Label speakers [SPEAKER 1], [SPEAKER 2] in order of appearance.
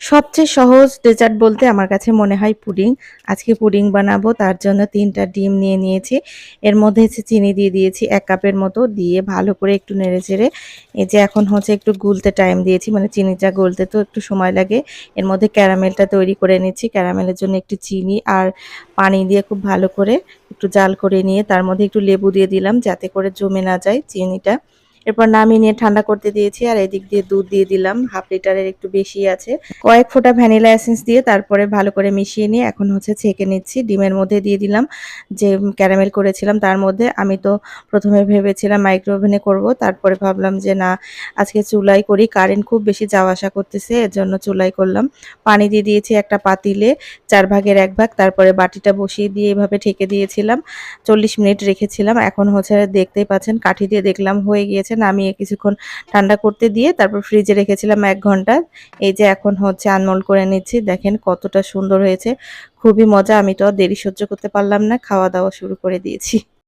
[SPEAKER 1] সবচেয়ে সহজ ডেজার্ট বলতে আমার কাছে মনে হয় পুডিং। আজকে পুডিং বানাবো, তার জন্য তিনটা ডিম নিয়ে নিয়েছি। এর মধ্যে হচ্ছে চিনি দিয়ে দিয়েছি, এক কাপের মতো দিয়ে ভালো করে একটু নেড়ে চেড়ে এই যে এখন হচ্ছে একটু গুলতে টাইম দিয়েছি মানে চিনিটা গলতে তো একটু সময় লাগে। এর মধ্যে ক্যারামেলটা তৈরি করে নিচ্ছি, ক্যারামেলের জন্য একটু চিনি আর পানি দিয়ে খুব ভালো করে একটু জাল করে নিয়ে, তার মধ্যে একটু লেবু দিয়ে দিলাম, যাতে করে জমে না যায় চিনিটা। এরপর নামিয়ে নিয়ে ঠান্ডা করতে দিয়েছি আর এদিক দিয়ে দুধ দিয়ে দিলাম। হাফ লিটারের একটু বেশি আছে। কয়েক ফোঁটা ভ্যানিলা এসেন্স দিয়ে তারপরে ভালো করে মিশিয়ে নিয়ে এখন হচ্ছে ছেঁকে নিচ্ছি। ডিমের মধ্যে দিয়ে দিলাম যে ক্যারামেল করেছিলাম, তার মধ্যে আমি তো প্রথমে ভেবেছিলাম মাইক্রো ওভেনে করব, তারপরে ভাবলাম যে না, আজকে চুলাই করি, কারেন্ট খুব বেশি যাওয়া আসা করতেছে, এর জন্য চুলাই করলাম। পানি দিয়ে দিয়েছি একটা পাতিলে, চার ভাগের এক ভাগ, তারপরে বাটিটা বসিয়ে দিয়ে এভাবে ঠেকে দিয়েছিলাম। চল্লিশ মিনিট রেখেছিলাম, এখন হচ্ছে দেখতেই পাচ্ছেন, কাঠি দিয়ে দেখলাম হয়ে গিয়েছে। নামিয়ে কিছুক্ষণ ঠান্ডা করতে দিয়ে তারপর ফ্রিজে রেখেছিলাম এক ঘণ্টা। এই যে এখন হচ্ছে আনমোল করে নিচ্ছি, দেখেন কতটা সুন্দর হয়েছে। খুবই মজা, আমি তো দেরি সহ্য করতে পারলাম না খাওয়া দাওয়া শুরু করে দিয়েছি।